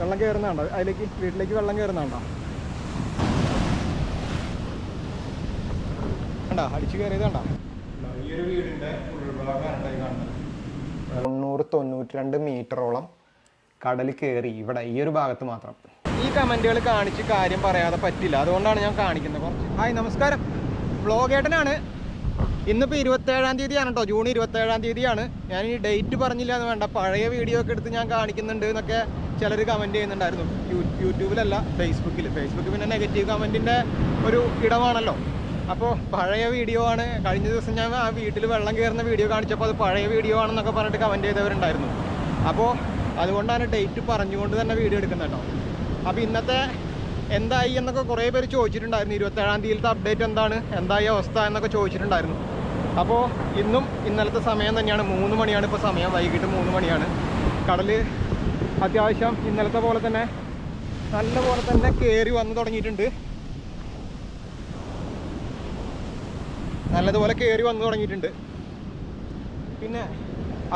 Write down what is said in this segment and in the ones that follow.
വെള്ളം കയറുന്നുണ്ടോ അതിലേക്ക് വീട്ടിലേക്ക് വെള്ളം കയറുന്നുണ്ടോ കണ്ടാ? അടിച്ചു കയറിയത് കണ്ടാ? ഈ ഒരു വീടിന്റെ ഉൾഭാഗമാണ് ഈ കാണുന്നത്. തൊണ്ണൂറ് തൊണ്ണൂറ്റി രണ്ട് മീറ്ററോളം കടൽ കയറി ഇവിടെ ഈ ഒരു ഭാഗത്ത് മാത്രം. ഈ കമന്റുകൾ കാണിച്ച് കാര്യം പറയാതെ പറ്റില്ല. അതുകൊണ്ടാണ് ഞാൻ കാണിക്കുന്നത്. കുറച്ച് ഹായ് നമസ്കാരം. വ്ളോഗേട്ടനാണ്. ഇന്നിപ്പോൾ ഇരുപത്തേഴാം തീയതിയാണ് കേട്ടോ ജൂൺ ഇരുപത്തേഴാം തീയതിയാണ്. ഞാൻ ഈ ഡേറ്റ് പറഞ്ഞില്ല എന്ന് വേണ്ട. പഴയ വീഡിയോ ഒക്കെ എടുത്ത് ഞാൻ കാണിക്കുന്നുണ്ട് എന്നൊക്കെ ചിലർ കമന്റ് ചെയ്യുന്നുണ്ടായിരുന്നു. യൂട്യൂബിലല്ല ഫേസ്ബുക്കിൽ ഫേസ്ബുക്ക് പിന്നെ നെഗറ്റീവ് കമന്റിന്റെ ഒരു ഇടമാണല്ലോ. അപ്പോൾ പഴയ വീഡിയോ ആണ്. കഴിഞ്ഞ ദിവസം ഞാൻ ആ വീട്ടിൽ വെള്ളം കയറുന്ന വീഡിയോ കാണിച്ചപ്പോൾ അത് പഴയ വീഡിയോ ആണെന്നൊക്കെ പറഞ്ഞിട്ട് കമന്റ് ചെയ്തവരുണ്ടായിരുന്നു. അപ്പോൾ അതുകൊണ്ടാണ് ഡേറ്റ് പറഞ്ഞുകൊണ്ട് തന്നെ വീഡിയോ എടുക്കുന്നത് കേട്ടോ അപ്പോൾ ഇന്നത്തെ എന്തായി എന്നൊക്കെ കുറേ പേര് ചോദിച്ചിട്ടുണ്ടായിരുന്നു. ഇരുപത്തേഴാം തീയതിയിലത്തെ അപ്ഡേറ്റ് എന്താണ്? എന്തായി അവസ്ഥ എന്നൊക്കെ ചോദിച്ചിട്ടുണ്ടായിരുന്നു. അപ്പോൾ ഇന്നും ഇന്നലത്തെ സമയം തന്നെയാണ്. മൂന്ന് മണിയാണ് ഇപ്പോൾ സമയം. വൈകിട്ട് മൂന്ന് മണിയാണ്. കടൽ അത്യാവശ്യം ഇന്നലത്തെ പോലെ തന്നെ നല്ല പോലെ തന്നെ കയറി വന്നു തുടങ്ങിയിട്ടുണ്ട്. നല്ലതുപോലെ കയറി വന്നു തുടങ്ങിയിട്ടുണ്ട്. പിന്നെ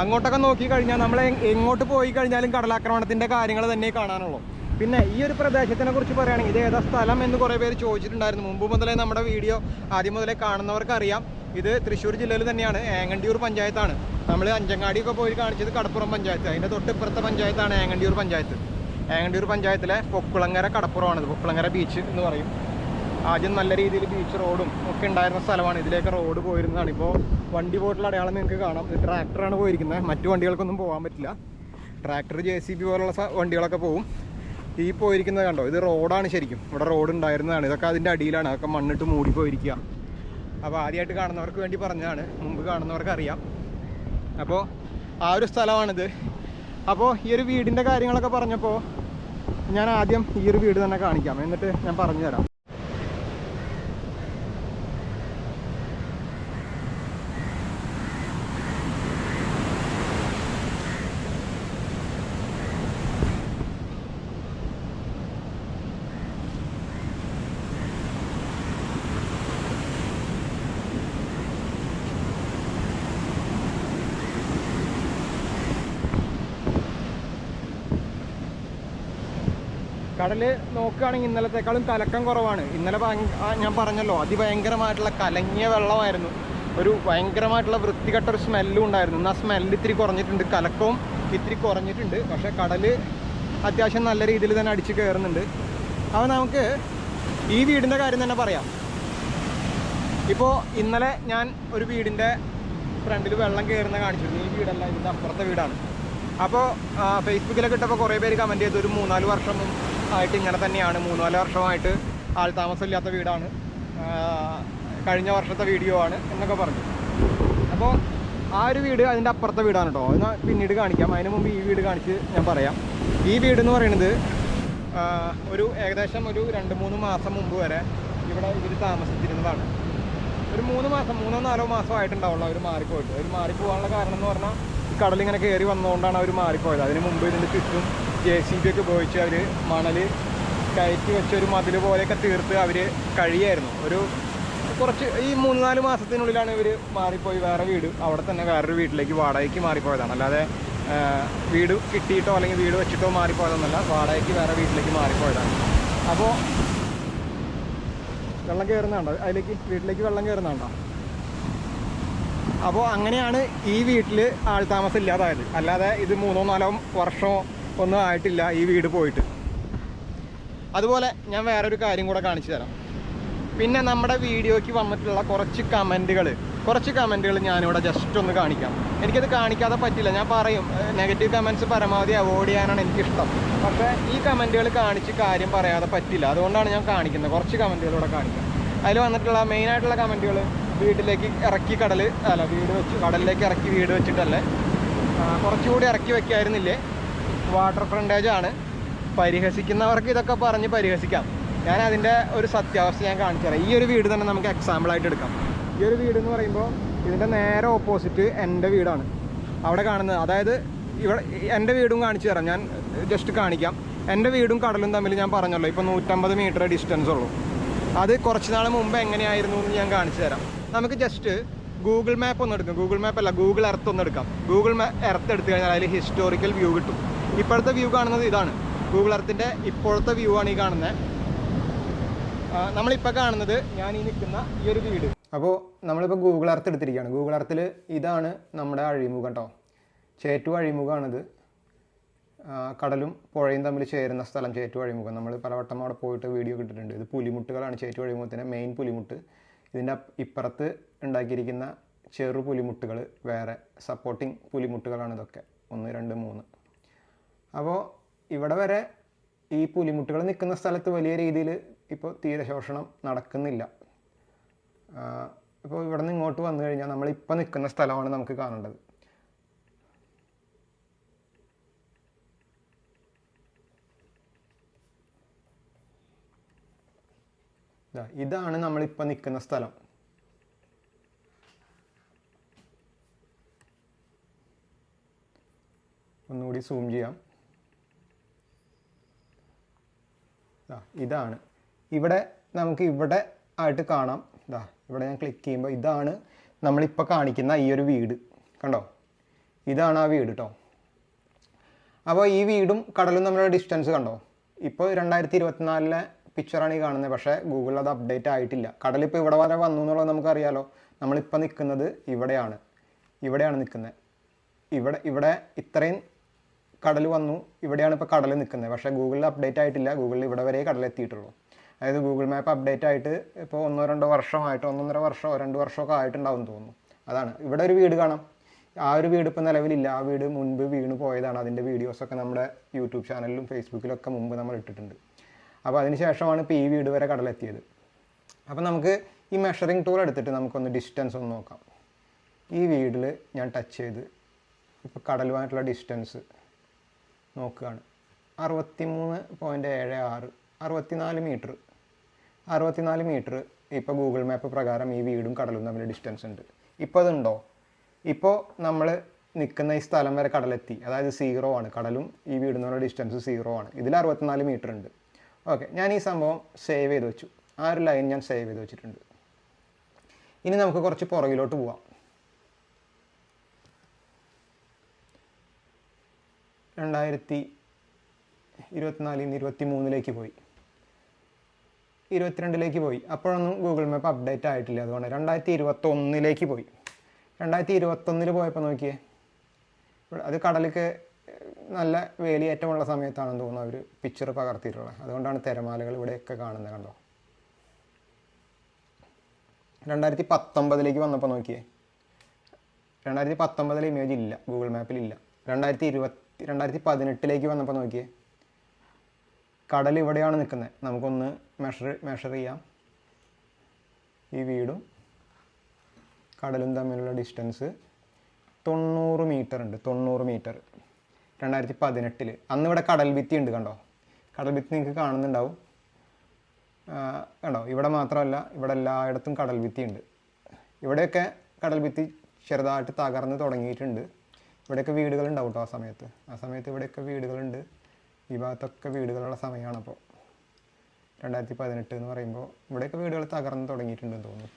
അങ്ങോട്ടൊക്കെ നോക്കി കഴിഞ്ഞാൽ നമ്മൾ എങ്ങോട്ട് പോയി കഴിഞ്ഞാലും കടലാക്രമണത്തിന്റെ കാര്യങ്ങൾ തന്നെ കാണാനുള്ളൂ. പിന്നെ ഈ ഒരു പ്രദേശത്തിനെ കുറിച്ച് പറയുകയാണെങ്കിൽ ഇത് ഏതാ സ്ഥലം എന്ന് കുറേ പേര് ചോദിച്ചിട്ടുണ്ടായിരുന്നു. മുമ്പ് മുതലേ നമ്മുടെ വീഡിയോ ആദ്യം മുതലേ കാണുന്നവർക്ക് അറിയാം ഇത് തൃശ്ശൂർ ജില്ലയിൽ തന്നെയാണ്. ഏങ്ങണ്ടിയൂർ പഞ്ചായത്താണ്. നമ്മൾ അഞ്ചങ്ങാടിയൊക്കെ പോയി കാണിച്ചത് കടപ്പുറം പഞ്ചായത്ത്. അതിന്റെ തൊട്ടിപ്പുറത്തെ പഞ്ചായത്താണ് ഏങ്ങണ്ടിയൂർ പഞ്ചായത്ത്. ഏങ്ങണ്ടിയൂർ പഞ്ചായത്തിലെ പൊക്കുളങ്ങര കടപ്പുറമാണിത്. പൊക്കുളങ്ങര ബീച്ച് എന്ന് പറയും. ആദ്യം നല്ല രീതിയിൽ ബീച്ച് റോഡും ഒക്കെ ഉണ്ടായിരുന്ന സ്ഥലമാണ്. ഇതിലേക്ക് റോഡ് പോയിരുന്നതാണ്. ഇപ്പോൾ വണ്ടി പോയിട്ടുള്ള അടയാളം നിങ്ങൾക്ക് കാണാം. ഇത് ട്രാക്ടറാണ് പോയിരിക്കുന്നത്. മറ്റു വണ്ടികൾക്കൊന്നും പോകാൻ പറ്റില്ല. ട്രാക്ടർ ജെ സി ബി പോലുള്ള വണ്ടികളൊക്കെ പോകും ഈ പോയിരിക്കുന്നത് കണ്ടോ? ഇത് റോഡാണ് ശരിക്കും. ഇവിടെ റോഡ് ഉണ്ടായിരുന്നതാണ്. ഇതൊക്കെ അതിന്റെ അടിയിലാണ്. അതൊക്കെ മണ്ണിട്ട് മൂടി പോയിരിക്കുക അപ്പോൾ ആദ്യമായിട്ട് കാണുന്നവർക്ക് വേണ്ടി പറഞ്ഞതാണ്. മുമ്പ് കാണുന്നവർക്ക് അറിയാം. അപ്പോൾ ആ ഒരു സ്ഥലമാണിത്. അപ്പോൾ ഈ ഒരു വീടിന്റെ കാര്യങ്ങളൊക്കെ പറഞ്ഞപ്പോൾ ഞാൻ ആദ്യം ഈ ഒരു വീട് തന്നെ കാണിക്കാം. എന്നിട്ട് ഞാൻ പറഞ്ഞു തരാം കടൽ നോക്കുകയാണെങ്കിൽ ഇന്നലത്തെക്കാളും കലക്കം കുറവാണ്. ഇന്നലെ ഞാൻ പറഞ്ഞല്ലോ അതിഭയങ്കരമായിട്ടുള്ള കലങ്ങിയ വെള്ളമായിരുന്നു. ഒരു ഭയങ്കരമായിട്ടുള്ള വൃത്തികെട്ട ഒരു സ്മെല്ലും ഉണ്ടായിരുന്നു. ഇന്ന് ആ സ്മെല്ല് ഇത്തിരി കുറഞ്ഞിട്ടുണ്ട്. കലക്കവും ഇത്തിരി കുറഞ്ഞിട്ടുണ്ട്. പക്ഷേ കടൽ അത്യാവശ്യം നല്ല രീതിയിൽ തന്നെ അടിച്ച് കയറുന്നുണ്ട്. അപ്പോൾ നമുക്ക് ഈ വീടിന്റെ കാര്യം തന്നെ പറയാം. ഇപ്പോൾ ഇന്നലെ ഞാൻ ഒരു വീടിന്റെ ഫ്രണ്ടിൽ വെള്ളം കയറുന്ന കാണിച്ചിരുന്നു. ഈ വീടല്ല ഇതിന്റെ അപ്പുറത്തെ വീടാണ്. അപ്പോൾ ഫേസ്ബുക്കിലൊക്കെ ഇട്ടപ്പോൾ കുറേ പേര് കമന്റ് ചെയ്തു. ഒരു മൂന്നാൽ വർഷം ആയിട്ട് ഇങ്ങനെ തന്നെയാണ്. മൂന്ന് നാല് വർഷമായിട്ട് ആൾ താമസമില്ലാത്ത വീടാണ്. കഴിഞ്ഞ വർഷത്തെ വീഡിയോ ആണ് എന്നൊക്കെ പറഞ്ഞു. അപ്പോൾ ആ ഒരു വീട് അതിന്റെ അപ്പുറത്തെ വീടാണ് കേട്ടോ അതിന് പിന്നീട് കാണിക്കാം. അതിന് മുമ്പ് ഈ വീട് കാണിച്ച് ഞാൻ പറയാം. ഈ വീട് എന്ന് പറയുന്നത് ഒരു ഏകദേശം ഒരു രണ്ട് മൂന്ന് മാസം മുമ്പ് വരെ ഇവിടെ ഇവർ താമസിച്ചിരുന്നതാണ്. ഒരു മൂന്ന് മാസം മൂന്നോ നാലോ മാസം ആയിട്ടുണ്ടാവുള്ളൂ അവർ മാറിപ്പോയിട്ട്. അവർ മാറിപ്പോകാനുള്ള കാരണം എന്ന് പറഞ്ഞാൽ കടലിങ്ങനെ കയറി വന്നതുകൊണ്ടാണ് അവർ മാറിപ്പോയത്. അതിന് മുമ്പ് ഇതിന്റെ ചുറ്റും ജെ സി ബി ഒക്കെ ഉപയോഗിച്ച് അവർ മണൽ കയറ്റി വെച്ച് ഒരു മതിൽ പോലെയൊക്കെ തീർത്ത് അവർ കഴിയായിരുന്നു. ഒരു കുറച്ച് ഈ മൂന്ന് നാല് മാസത്തിനുള്ളിലാണ് ഇവർ മാറിപ്പോയി. വേറെ വീട് അവിടെ തന്നെ വേറൊരു വീട്ടിലേക്ക് വാടകയ്ക്ക് മാറിപ്പോയതാണ്. അല്ലാതെ വീട് കിട്ടിയിട്ടോ അല്ലെങ്കിൽ വീട് വെച്ചിട്ടോ മാറിപ്പോയതൊന്നുമല്ല വാടകയ്ക്ക് വേറെ വീട്ടിലേക്ക് മാറിപ്പോയതാണ്. അപ്പോൾ വെള്ളം കയറുന്നുണ്ടോ അതിലേക്ക് വീട്ടിലേക്ക് വെള്ളം കയറുന്നുണ്ടോ അപ്പോൾ അങ്ങനെയാണ് ഈ വീട്ടിൽ ആൾ താമസം ഇല്ലാതായത്. അല്ലാതെ ഇത് മൂന്നോ നാലോ വർഷമോ ഒന്നും ആയിട്ടില്ല ഈ വീട് പോയിട്ട്. അതുപോലെ ഞാൻ വേറൊരു കാര്യം കൂടെ കാണിച്ചു തരാം. പിന്നെ നമ്മുടെ വീഡിയോയ്ക്ക് വന്നിട്ടുള്ള കുറച്ച് കമന്റുകൾ കുറച്ച് കമന്റുകൾ ഞാനിവിടെ ജസ്റ്റ് ഒന്ന് കാണിക്കാം. എനിക്കത് കാണിക്കാതെ പറ്റില്ല. ഞാൻ പറയും നെഗറ്റീവ് കമന്റ്സ് പരമാവധി അവോയ്ഡ് ചെയ്യാനാണ് എനിക്കിഷ്ടം. പക്ഷേ ഈ കമന്റുകൾ കാണിച്ച് കാര്യം പറയാതെ പറ്റില്ല. അതുകൊണ്ടാണ് ഞാൻ കാണിക്കുന്നത്. കുറച്ച് കമന്റുകൾ ഇവിടെ കാണിക്കാം. അതിൽ വന്നിട്ടുള്ള മെയിനായിട്ടുള്ള കമന്റുകൾ വീട്ടിലേക്ക് ഇറക്കി കടൽ അല്ല വീട് വെച്ച് കടലിലേക്ക് ഇറക്കി വീട് വെച്ചിട്ടല്ലേ കുറച്ചുകൂടി ഇറക്കി വെക്കായിരുന്നില്ലേ? വാട്ടർ ആണ്. പരിഹസിക്കുന്നവർക്ക് ഇതൊക്കെ പറഞ്ഞ് പരിഹസിക്കാം. ഞാൻ അതിന്റെ ഒരു സത്യാവസ്ഥ ഞാൻ കാണിച്ചു തരാം. ഈ ഒരു വീട് തന്നെ നമുക്ക് എക്സാമ്പിൾ ആയിട്ട് എടുക്കാം. ഈ ഒരു വീട് എന്ന് പറയുമ്പോൾ ഇതിന്റെ നേരെ ഓപ്പോസിറ്റ് എന്റെ വീടാണ്. അവിടെ കാണുന്നത് അതായത് ഇവിടെ എന്റെ വീടും കാണിച്ചു തരാം. ഞാൻ ജസ്റ്റ് കാണിക്കാം. എന്റെ വീടും കടലും തമ്മിൽ ഞാൻ പറഞ്ഞല്ലോ ഇപ്പോൾ നൂറ്റമ്പത് മീറ്റർ ഡിസ്റ്റൻസ് ഉള്ളൂ. അത് കുറച്ച് നാൾ മുമ്പ് എങ്ങനെയായിരുന്നു എന്ന് ഞാൻ കാണിച്ചു തരാം. നമുക്ക് ജസ്റ്റ് ഗൂഗിൾ മാപ്പ് ഒന്ന് എടുക്കാം. ഗൂഗിൾ മാപ്പ് അല്ല ഗൂഗിൾ എർത്ത് ഒന്ന് എടുക്കാം. ഗൂഗിൾ മാപ്പ് എർത്ത് എടുത്തു കഴിഞ്ഞാൽ അതിൽ ഹിസ്റ്റോറിക്കൽ വ്യൂ കിട്ടും. ഇപ്പോഴത്തെ വ്യൂ കാണുന്നത് ഇതാണ്. ഗൂഗിൾ എർത്തിന്റെ ഇപ്പോഴത്തെ വ്യൂ ആണ് ഈ കാണുന്നത് നമ്മളിപ്പോൾ കാണുന്നത് ഞാൻ ഈ നിൽക്കുന്ന ഈ ഒരു വീട്. അപ്പോൾ നമ്മളിപ്പോൾ ഗൂഗിൾ എർത്ത് എടുത്തിരിക്കുകയാണ്. ഗൂഗിൾ എർത്തിൽ ഇതാണ് നമ്മുടെ അഴിമുഖം കേട്ടോ ചേറ്റു അഴിമുഖമാണിത് കടലും പുഴയും തമ്മിൽ ചേരുന്ന സ്ഥലം ചേറ്റു അഴിമുഖം. നമ്മൾ പലവട്ടം അവിടെ പോയിട്ട് വീഡിയോ കിട്ടിയിട്ടുണ്ട് ഇത് പുലിമുട്ടുകളാണ് ചേറ്റു അഴിമുഖത്തിന്റെ മെയിൻ പുലിമുട്ട്. ഇതിന്റെ ഇപ്പുറത്ത് ഉണ്ടാക്കിയിരിക്കുന്ന ചെറു പുലിമുട്ടുകൾ വേറെ സപ്പോർട്ടിങ് പുലിമുട്ടുകളാണ് ഇതൊക്കെ. ഒന്ന് രണ്ട് മൂന്ന്. അപ്പോൾ ഇവിടെ വരെ ഈ പുലിമുട്ടുകൾ നിൽക്കുന്ന സ്ഥലത്ത് വലിയ രീതിയിൽ ഇപ്പോൾ തീരശോഷണം നടക്കുന്നില്ല. ഇപ്പോൾ ഇവിടെ നിന്ന് ഇങ്ങോട്ട് വന്നു കഴിഞ്ഞാൽ നമ്മളിപ്പോൾ നിൽക്കുന്ന സ്ഥലമാണ് നമുക്ക് കാണേണ്ടത്. ഇതാണ് നമ്മളിപ്പോൾ നിൽക്കുന്ന സ്ഥലം. ഒന്നുകൂടി സൂം ചെയ്യാം ദാ ഇതാണ്. ഇവിടെ നമുക്ക് ഇവിടെ ആയിട്ട് കാണാം. ഇതാ ഇവിടെ ഞാൻ ക്ലിക്ക് ചെയ്യുമ്പോൾ ഇതാണ് നമ്മളിപ്പോൾ കാണിക്കുന്ന ഈ ഒരു വീട്. കണ്ടോ? ഇതാണ് ആ വീട് കേട്ടോ അപ്പോൾ ഈ വീടും കടലും തമ്മിലുള്ള ഡിസ്റ്റൻസ് കണ്ടോ? ഇപ്പോൾ രണ്ടായിരത്തി ഇരുപത്തിനാലിലെ പിക്ചറാണ് ഈ കാണുന്നത് പക്ഷേ ഗൂഗിളിൽ അത് അപ്ഡേറ്റ് ആയിട്ടില്ല. കടലിപ്പോൾ ഇവിടെ വരെ വന്നു എന്നുള്ളത് നമുക്കറിയാലോ. നമ്മളിപ്പോൾ നിൽക്കുന്നത് ഇവിടെയാണ്. ഇവിടെയാണ് നിൽക്കുന്നത് ഇവിടെ ഇവിടെ ഇത്രയും കടൽ വന്നു. ഇവിടെയാണ് ഇപ്പോൾ കടൽ നിൽക്കുന്നത്. പക്ഷേ ഗൂഗിളിൽ അപ്ഡേറ്റ് ആയിട്ടില്ല. ഗൂഗിളിൽ ഇവിടെ വരെ കടൽ എത്തിയിട്ടുള്ളൂ. അതായത് ഗൂഗിൾ മാപ്പ് അപ്ഡേറ്റ് ആയിട്ട് ഇപ്പോൾ ഒന്നോ രണ്ടോ വർഷമായിട്ട് ഒന്നൊന്നര വർഷമോ രണ്ട് വർഷമൊക്കെ ആയിട്ടുണ്ടാവും തോന്നുന്നു. അതാണ്. ഇവിടെ ഒരു വീട് കാണാം. ആ ഒരു വീട് ഇപ്പോൾ നിലവിലില്ല. ആ വീട് മുൻപ് വീണ് പോയതാണ് അതിന്റെ വീഡിയോസൊക്കെ നമ്മുടെ യൂട്യൂബ് ചാനലിലും ഫേസ്ബുക്കിലൊക്കെ മുമ്പ് നമ്മൾ ഇട്ടിട്ടുണ്ട്. അപ്പോൾ അതിന് ശേഷമാണ് ഇപ്പോൾ ഈ വീട് വരെ കടലെത്തിയത് അപ്പോൾ നമുക്ക് ഈ മെഷറിംഗ് ടൂൾ എടുത്തിട്ട് നമുക്കൊന്ന് ഡിസ്റ്റൻസ് ഒന്ന് നോക്കാം. ഈ വീടിൽ ഞാൻ ടച്ച് ചെയ്ത് ഇപ്പോൾ കടലുമായിട്ടുള്ള ഡിസ്റ്റൻസ് നോക്കുകയാണ്. അറുപത്തി മൂന്ന് പോയിന്റ് ഏഴ് ആറ് അറുപത്തിനാല് മീറ്റർ അറുപത്തിനാല് മീറ്റർ ഇപ്പോൾ ഗൂഗിൾ മാപ്പ് പ്രകാരം ഈ വീടും കടലും തമ്മിൽ ഡിസ്റ്റൻസ് ഉണ്ട്. ഇപ്പോൾ അതുണ്ടോ? ഇപ്പോൾ നമ്മൾ നിൽക്കുന്ന ഈ സ്ഥലം വരെ കടലെത്തി. അതായത് സീറോ ആണ്. കടലും ഈ വീടും തമ്മിലുള്ള ഡിസ്റ്റൻസ് സീറോ ആണ്. ഇതിൽ അറുപത്തിനാല് മീറ്റർ ഉണ്ട്. ഓക്കെ ഞാൻ ഈ സംഭവം സേവ് ചെയ്ത് വെച്ചു. ആ ഒരു ലൈൻ ഞാൻ സേവ് ചെയ്ത് വെച്ചിട്ടുണ്ട്. ഇനി നമുക്ക് കുറച്ച് പുറകിലോട്ട് പോവാം. രണ്ടായിരത്തി ഇരുപത്തിനാലിൽ നിന്ന് ഇരുപത്തി മൂന്നിലേക്ക് പോയി. ഇരുപത്തിരണ്ടിലേക്ക് പോയി. അപ്പോഴൊന്നും ഗൂഗിൾ മാപ്പ് അപ്ഡേറ്റ് ആയിട്ടില്ല. അതുകൊണ്ട് രണ്ടായിരത്തി ഇരുപത്തൊന്നിലേക്ക് പോയി. രണ്ടായിരത്തി ഇരുപത്തൊന്നിൽ പോയപ്പോൾ നോക്കിയേ അത് കടലിക്ക് നല്ല വേലിയേറ്റമുള്ള സമയത്താണെന്ന് തോന്നുന്നു അവർ പിക്ചർ പകർത്തിയിട്ടുള്ളത്. അതുകൊണ്ടാണ് തിരമാലകൾ ഇവിടെയൊക്കെ കാണുന്നത് കണ്ടോ? രണ്ടായിരത്തി പത്തൊമ്പതിലേക്ക് വന്നപ്പോൾ നോക്കിയേ രണ്ടായിരത്തി പത്തൊമ്പതിലെ ഇമേജ് ഇല്ല ഗൂഗിൾ മാപ്പിൽ ഇല്ല. രണ്ടായിരത്തി ഇരുപത്തി രണ്ടായിരത്തി പതിനെട്ടിലേക്ക് വന്നപ്പോൾ നോക്കിയേ. കടൽ ഇവിടെയാണ് നിൽക്കുന്നത് നമുക്കൊന്ന് മെഷർ മെഷർ ചെയ്യാം. ഈ വീടും കടലും തമ്മിലുള്ള ഡിസ്റ്റൻസ് തൊണ്ണൂറ് മീറ്റർ ഉണ്ട്. തൊണ്ണൂറ് മീറ്റർ രണ്ടായിരത്തി പതിനെട്ടിൽ അന്ന് ഇവിടെ കടൽ ഭിത്തി ഉണ്ട് കണ്ടോ? കടൽ ഭിത്തി നിങ്ങൾക്ക് കാണുന്നുണ്ടാവും. കണ്ടോ? ഇവിടെ മാത്രമല്ല ഇവിടെ എല്ലായിടത്തും കടൽ ഭിത്തി ഉണ്ട്. ഇവിടെയൊക്കെ കടൽ ഭിത്തി ചെറുതായിട്ട് തകർന്ന് തുടങ്ങിയിട്ടുണ്ട്. ഇവിടെയൊക്കെ വീടുകളുണ്ടാവും കേട്ടോ ആ സമയത്ത്. ആ സമയത്ത് ഇവിടെയൊക്കെ വീടുകളുണ്ട്. ഈ ഭാഗത്തൊക്കെ വീടുകളുള്ള സമയമാണ് അപ്പോൾ രണ്ടായിരത്തി പതിനെട്ട് എന്ന് പറയുമ്പോൾ ഇവിടെയൊക്കെ വീടുകൾ തകർന്ന് തുടങ്ങിയിട്ടുണ്ടെന്ന് തോന്നുന്നു.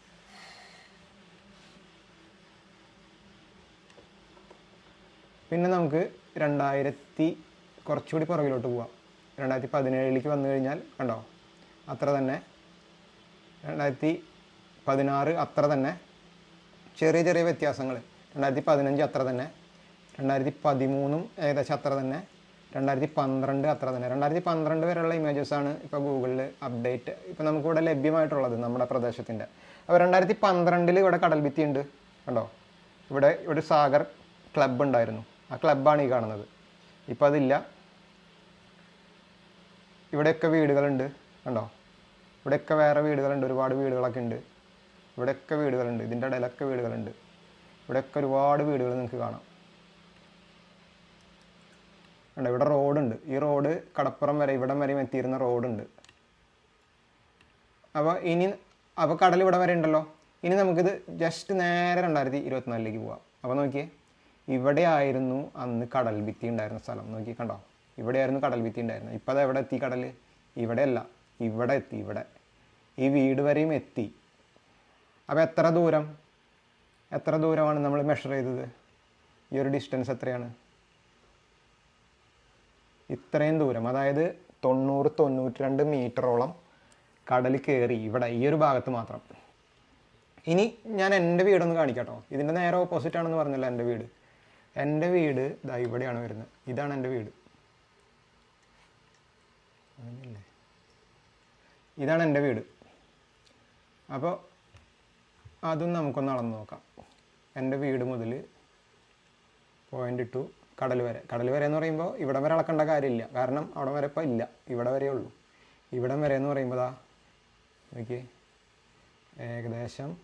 പിന്നെ നമുക്ക് രണ്ടായിരത്തി കുറച്ചുകൂടി പുറകിലോട്ട് പോവാം. രണ്ടായിരത്തി പതിനേഴിലേക്ക് വന്നു കഴിഞ്ഞാൽ കണ്ടോ? അത്ര തന്നെ. രണ്ടായിരത്തി പതിനാറ് അത്ര തന്നെ. ചെറിയ ചെറിയ വ്യത്യാസങ്ങൾ. രണ്ടായിരത്തി പതിനഞ്ച് അത്ര തന്നെ. രണ്ടായിരത്തി പതിമൂന്നും ഏകദേശം അത്ര തന്നെ. രണ്ടായിരത്തി പന്ത്രണ്ട് അത്ര തന്നെ. രണ്ടായിരത്തി പന്ത്രണ്ട് വരെയുള്ള ഇമേജസാണ് ഇപ്പോൾ ഗൂഗിളിൽ അപ്ഡേറ്റ് ഇപ്പോൾ നമുക്കിവിടെ ലഭ്യമായിട്ടുള്ളത് നമ്മുടെ പ്രദേശത്തിന്റെ അപ്പോൾ രണ്ടായിരത്തി പന്ത്രണ്ടിൽ ഇവിടെ കടൽ ഭിത്തി ഉണ്ട് കണ്ടോ? ഇവിടെ ഒരു സാഗർ ക്ലബ്ബ് ഉണ്ടായിരുന്നു. ആ ക്ലബ്ബാണ് ഈ കാണുന്നത്. ഇപ്പോൾ അതില്ല. ഇവിടെയൊക്കെ വീടുകളുണ്ട്. കണ്ടോ? ഇവിടെയൊക്കെ വേറെ വീടുകളുണ്ട്. ഒരുപാട് വീടുകളൊക്കെ ഉണ്ട്. ഇവിടെയൊക്കെ വീടുകളുണ്ട്. ഇതിന്റെ ഇടയിലൊക്കെ വീടുകളുണ്ട്. ഇവിടെയൊക്കെ ഒരുപാട് വീടുകൾ നിങ്ങൾക്ക് കാണാം. കണ്ടോ ഇവിടെ റോഡുണ്ട്. ഈ റോഡ് കടപ്പുറം വരെ ഇവിടം വരെയും എത്തിയിരുന്ന റോഡുണ്ട്. അപ്പോൾ ഇനി അപ്പോൾ കടൽ ഇവിടെ വരെ ഉണ്ടല്ലോ. ഇനി നമുക്കിത് ജസ്റ്റ് നേരെ രണ്ടായിരത്തി ഇരുപത്തിനാലിലേക്ക് പോവാം. അപ്പോൾ നോക്കിയേ ഇവിടെ ആയിരുന്നു അന്ന് കടൽ ഭിത്തി ഉണ്ടായിരുന്ന സ്ഥലം. നോക്കി കണ്ടോ ഇവിടെയായിരുന്നു കടൽ ഭിത്തി ഉണ്ടായിരുന്നത്. ഇപ്പോൾ അത് എവിടെ എത്തി കടൽ ഇവിടെയല്ല ഇവിടെ എത്തി ഇവിടെ. ഈ വീട് വരെയും എത്തി. അപ്പോൾ എത്ര ദൂരം? എത്ര ദൂരമാണ് നമ്മൾ മെഷർ ചെയ്തത്? ഈ ഒരു ഡിസ്റ്റൻസ് എത്രയാണ്? ഇത്രയും ദൂരം അതായത് തൊണ്ണൂറ് തൊണ്ണൂറ്റി രണ്ട് മീറ്ററോളം കടൽ കയറി ഇവിടെ ഈ ഒരു ഭാഗത്ത് മാത്രം. ഇനി ഞാൻ എന്റെ വീടൊന്ന് കാണിക്കാട്ടോ. ഇതിന്റെ നേരെ ഓപ്പോസിറ്റ് ആണെന്ന് പറഞ്ഞല്ലോ എന്റെ വീട്. എന്റെ വീട് ഇതാ ഇവിടെയാണ് വരുന്നത്. ഇതാണ് എന്റെ വീട്. ഇതാണ് എന്റെ വീട്. അപ്പോൾ അതും നമുക്കൊന്ന് അളന്ന് നോക്കാം. എന്റെ വീട് മുതൽ പോയിന്റ് ടു കടൽ വരെ. കടൽ വരെ എന്ന് പറയുമ്പോൾ ഇവിടം വരെ അളക്കേണ്ട കാര്യമില്ല. കാരണം അവിടെ വരെ ഇപ്പോൾ ഇല്ല. ഇവിടെ വരെ ഉള്ളൂ. ഇവിടം വരെ എന്ന് പറയുമ്പോൾ ദാ നോക്കിയേ. ഏകദേശം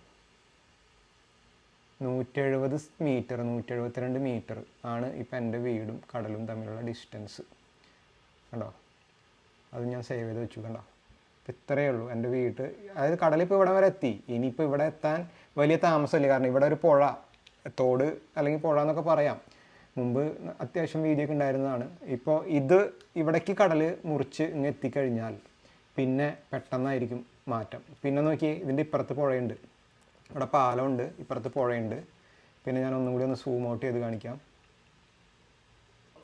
നൂറ്റെഴുപത് മീറ്റർ നൂറ്റെഴുപത്തിരണ്ട് മീറ്റർ ആണ് ഇപ്പം എന്റെ വീടും കടലും തമ്മിലുള്ള ഡിസ്റ്റൻസ്. കണ്ടോ? അത് ഞാൻ സേവ് ചെയ്ത് വെച്ചു കണ്ടോ? ഇപ്പം ഇത്രയേ ഉള്ളൂ എന്റെ വീട്ട്. അതായത് കടലിപ്പോൾ ഇവിടെ വരെ എത്തി. ഇനിയിപ്പോൾ ഇവിടെ എത്താൻ വലിയ താമസമില്ല. കാരണം ഇവിടെ ഒരു പുഴ തോട് അല്ലെങ്കിൽ പുഴ എന്നൊക്കെ പറയാം. മുമ്പ് അത്യാവശ്യം വീതിയൊക്കെ ഉണ്ടായിരുന്നതാണ്. ഇപ്പോൾ ഇത് ഇവിടേക്ക് കടൽ മുറിച്ച് ഇങ്ങ് എത്തിക്കഴിഞ്ഞാൽ പിന്നെ പെട്ടെന്നായിരിക്കും മാറ്റം. പിന്നെ നോക്കിയേ ഇതിന്റെ ഇപ്പുറത്ത് പുഴയുണ്ട്. ഇവിടെ പാലമുണ്ട് ഇപ്പുറത്ത് പുഴയുണ്ട്. പിന്നെ ഞാൻ ഒന്നും കൂടി ഒന്ന് സൂം ഔട്ട് ചെയ്ത് കാണിക്കാം.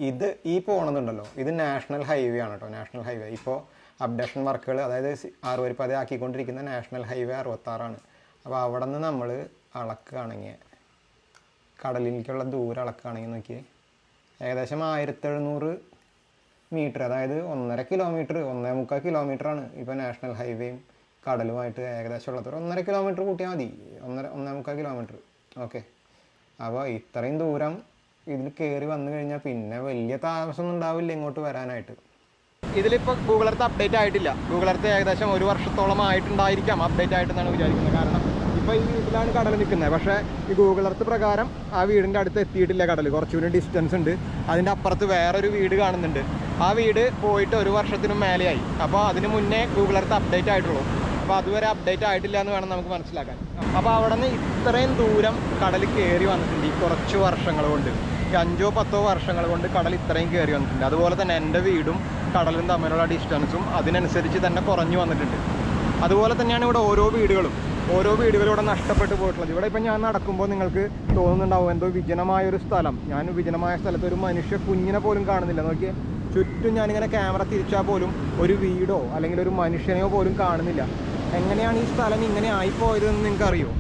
ഇത് ഈ പോണതുണ്ടല്ലോ ഇത് നാഷണൽ ഹൈവേ ആണ് കേട്ടോ നാഷണൽ ഹൈവേ ഇപ്പോൾ അപ്ഡേഷൻ വർക്കുകൾ അതായത് ആറുവരിപ്പാത ആക്കിക്കൊണ്ടിരിക്കുന്ന നാഷണൽ ഹൈവേ അറുപത്താറാണ്. അപ്പോൾ അവിടെ നിന്ന് നമ്മൾ അളക്കുകയാണെങ്കിൽ കടലിലേക്കുള്ള ദൂരം അളക്കുകയാണെങ്കിൽ നോക്കിയേ. ഏകദേശം ആയിരത്തി എഴുന്നൂറ് മീറ്റർ അതായത് ഒന്നര കിലോമീറ്റർ ഒന്നേ മുക്കാൽ കിലോമീറ്ററാണ് ഇപ്പോൾ നാഷണൽ ഹൈവേയും കടലുമായിട്ട് ഏകദേശം ഉള്ളത്. ഒന്നര കിലോമീറ്റർ കൂട്ടിയാൽ മതി. ഒന്നര ഒന്നേ മുക്കാൽ കിലോമീറ്റർ ഓക്കെ അപ്പോൾ ഇത്രയും ദൂരം ഇതിൽ കയറി വന്നു കഴിഞ്ഞാൽ പിന്നെ വലിയ താമസമൊന്നും ഉണ്ടാവില്ല ഇങ്ങോട്ട് വരാനായിട്ട്. ഇതിലിപ്പോൾ ഗൂഗിൾ എർത്ത് അപ്ഡേറ്റ് ആയിട്ടില്ല. ഗൂഗിൾ എർത്ത് ഏകദേശം ഒരു വർഷത്തോളം ആയിട്ടുണ്ടായിരിക്കാം അപ്ഡേറ്റ് ആയിട്ടെന്നാണ് വിചാരിക്കുന്നത്. കാരണം ഇപ്പോൾ ഈ വീട്ടിലാണ് കടൽ നിൽക്കുന്നത്. പക്ഷേ ഈ ഗൂഗിൾ എർത്ത് പ്രകാരം ആ വീടിന്റെ അടുത്ത് എത്തിയിട്ടില്ല കടൽ കുറച്ചുകൂടി ഡിസ്റ്റൻസ് ഉണ്ട്. അതിന്റെ അപ്പുറത്ത് വേറൊരു വീട് കാണുന്നുണ്ട്. ആ വീട് പോയിട്ട് ഒരു വർഷത്തിനും മേലെയായി. അപ്പോൾ അതിന് മുന്നേ ഗൂഗിൾ എർത്ത് അപ്ഡേറ്റ് ആയിട്ടുള്ളൂ. അപ്പോൾ അതുവരെ അപ്ഡേറ്റ് ആയിട്ടില്ല എന്ന് വേണം നമുക്ക് മനസ്സിലാക്കാൻ. അപ്പോൾ അവിടെ നിന്ന് ഇത്രയും ദൂരം കടൽ കയറി വന്നിട്ടുണ്ട്. ഈ കുറച്ച് വർഷങ്ങൾ കൊണ്ട്. ഈ അഞ്ചോ പത്തോ വർഷങ്ങൾ കൊണ്ട് കടൽ ഇത്രയും കയറി വന്നിട്ടുണ്ട്. അതുപോലെ തന്നെ എന്റെ വീടും കടലും തമ്മിലുള്ള ഡിസ്റ്റൻസും അതിനനുസരിച്ച് തന്നെ കുറഞ്ഞു വന്നിട്ടുണ്ട്. അതുപോലെ തന്നെയാണ് ഇവിടെ ഓരോ വീടുകളും. ഓരോ വീടുകളും ഇവിടെ നഷ്ടപ്പെട്ടു പോയിട്ടുള്ളത്. ഇവിടെ ഇപ്പം ഞാൻ നടക്കുമ്പോൾ നിങ്ങൾക്ക് തോന്നുന്നുണ്ടാവും എന്തോ വിജനമായ ഒരു സ്ഥലം. ഞാൻ വിജനമായ സ്ഥലത്ത് ഒരു മനുഷ്യ കുഞ്ഞിനെ പോലും കാണുന്നില്ല. നോക്കിയേ ചുറ്റും ഞാനിങ്ങനെ ക്യാമറ തിരിച്ചാൽ പോലും ഒരു വീടോ അല്ലെങ്കിൽ ഒരു മനുഷ്യനെയോ പോലും കാണുന്നില്ല. എങ്ങനെയാണ് ഈ സ്ഥലം ഇങ്ങനെ ആയിപ്പോയതെന്ന് നിങ്ങൾക്ക് അറിയോ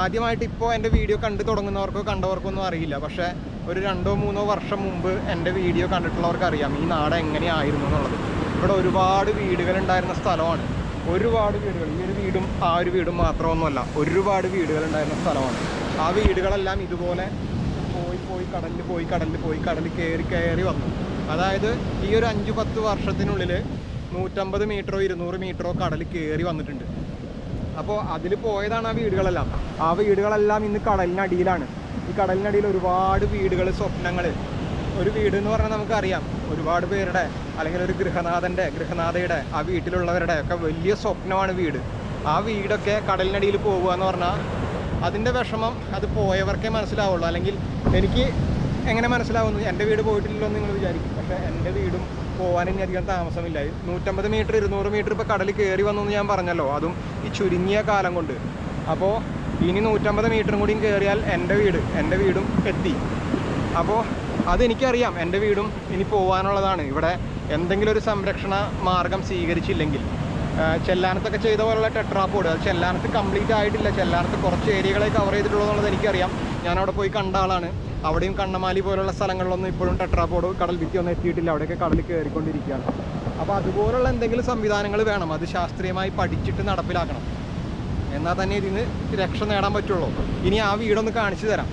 ആദ്യമായിട്ട് ഇപ്പോൾ എന്റെ വീഡിയോ കണ്ടു തുടങ്ങുന്നവർക്കോ കണ്ടവർക്കോ ഒന്നും അറിയില്ല. പക്ഷേ ഒരു രണ്ടോ മൂന്നോ വർഷം മുമ്പ് എന്റെ വീഡിയോ കണ്ടിട്ടുള്ളവർക്ക് അറിയാം ഈ നാട് എങ്ങനെയായിരുന്നു എന്നുള്ളത്. ഇവിടെ ഒരുപാട് വീടുകളുണ്ടായിരുന്ന സ്ഥലമാണ്. ഒരുപാട് വീടുകൾ ഈ ഒരു വീടും ആ ഒരു വീടും മാത്രമൊന്നുമല്ല ഒരുപാട് വീടുകൾ ഉണ്ടായിരുന്ന സ്ഥലമാണ്. ആ വീടുകളെല്ലാം ഇതുപോലെ പോയി പോയി കടലിൽ പോയി കടലിൽ പോയി കടലിൽ കയറി കയറി വന്നു. അതായത് ഈ ഒരു അഞ്ച് പത്ത് വർഷത്തിനുള്ളിൽ നൂറ്റമ്പത് മീറ്ററോ ഇരുന്നൂറ് മീറ്ററോ കടൽ കയറി വന്നിട്ടുണ്ട്. അപ്പോൾ അതിൽ പോയതാണ് ആ വീടുകളെല്ലാം. ആ വീടുകളെല്ലാം ഇന്ന് കടലിനടിയിലാണ്. ഈ കടലിനടിയിൽ ഒരുപാട് വീടുകൾ സ്വപ്നങ്ങൾ ഒരു വീട് എന്ന് പറഞ്ഞാൽ നമുക്കറിയാം. ഒരുപാട് പേരുടെ അല്ലെങ്കിൽ ഒരു ഗൃഹനാഥന്റെ ഗൃഹനാഥയുടെ ആ വീട്ടിലുള്ളവരുടെ ഒക്കെ വലിയ സ്വപ്നമാണ് വീട്. ആ വീടൊക്കെ കടലിനടിയിൽ പോകുക എന്ന് പറഞ്ഞാൽ അതിന്റെ വിഷമം അത് പോയവർക്കേ മനസ്സിലാവുള്ളൂ. അല്ലെങ്കിൽ എനിക്ക് എങ്ങനെ മനസ്സിലാവുന്നു? എന്റെ വീട് പോയിട്ടില്ലല്ലോ എന്ന് നിങ്ങൾ വിചാരിക്കും. പക്ഷേ എന്റെ വീടും പോകാൻ ഇനി അധികം താമസമില്ല. നൂറ്റമ്പത് മീറ്റർ ഇരുന്നൂറ് മീറ്റർ ഇപ്പോൾ കടലിൽ കയറി വന്നു എന്ന് ഞാൻ പറഞ്ഞല്ലോ. അതും ഈ ചുരുങ്ങിയ കാലം കൊണ്ട്. അപ്പോൾ ഇനി നൂറ്റമ്പത് മീറ്ററും കൂടിയും കയറിയാൽ എന്റെ വീട് എന്റെ വീടും എത്തി. അപ്പോൾ അതെനിക്കറിയാം. എന്റെ വീടും ഇനി പോകാനുള്ളതാണ് ഇവിടെ എന്തെങ്കിലും ഒരു സംരക്ഷണ മാർഗം സ്വീകരിച്ചില്ലെങ്കിൽ ചെല്ലാനത്തൊക്കെ ചെയ്ത പോലുള്ള ടെട്രാപ്പോഡ് അത് ചെല്ലാനത്ത് കംപ്ലീറ്റ് ആയിട്ടില്ല. ചെല്ലാനത്ത് കുറച്ച് ഏരിയകളെ കവർ ചെയ്തിട്ടുള്ളൂ എന്നുള്ളത് എനിക്കറിയാം. ഞാൻ അവിടെ പോയി കണ്ട ആളാണ്. അവിടെയും കണ്ണമാലി പോലുള്ള സ്ഥലങ്ങളിലൊന്നും ഇപ്പോഴും ടെട്രാപ്പോഡ് കടൽ ഭിത്തി ഒന്നും എത്തിയിട്ടില്ല. അവിടെയൊക്കെ കടൽ കയറിക്കൊണ്ടിരിക്കുകയാണ്. അപ്പോൾ അതുപോലുള്ള എന്തെങ്കിലും സംവിധാനങ്ങൾ വേണം. അത് ശാസ്ത്രീയമായി പഠിച്ചിട്ട് നടപ്പിലാക്കണം. എന്നാൽ തന്നെ ഇതിന് രക്ഷ നേടാൻ പറ്റുള്ളൂ. ഇനി ആ വീടൊന്ന് കാണിച്ചു തരാം.